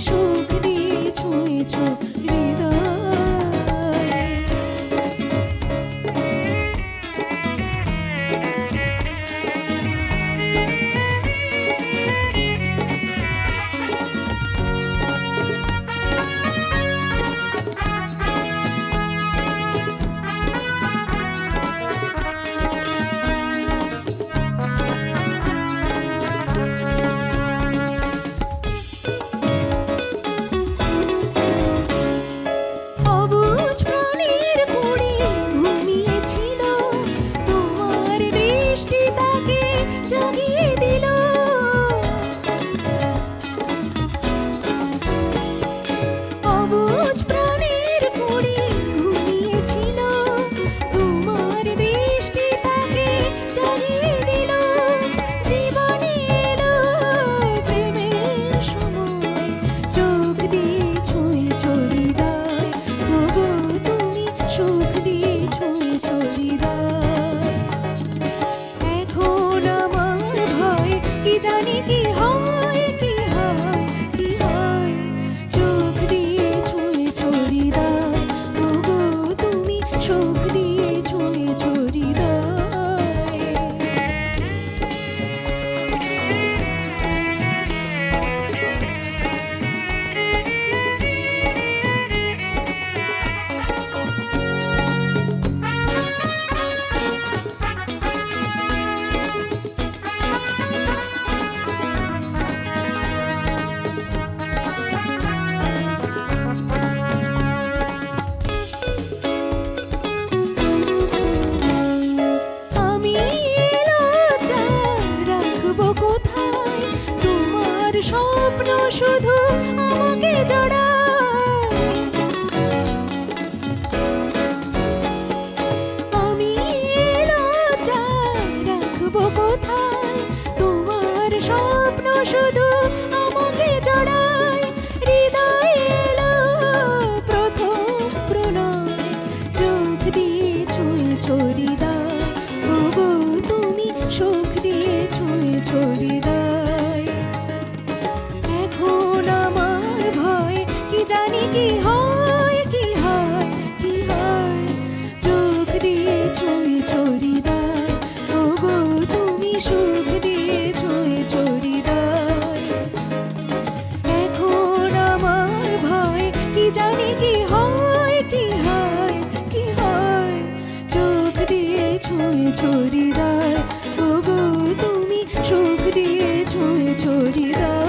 সুখ দিয়ে ছুঁয়েছ। দৃষ্টি তাকে জাগিয়ে শুধু আমাকে জড়ায় আমি রাখব কোথায়? তোমার স্বপ্ন শুধু আমাকে জড়ায়। হৃদয় প্রথম চোখ দিয়ে ওগো, তুমি সুখ দিয়ে ছুঁয়ে হৃদয় হয় কি হয় কি ছড়ি দায় তুমি সুখ দিয়ে ছুঁয়ে ছড়ি দায়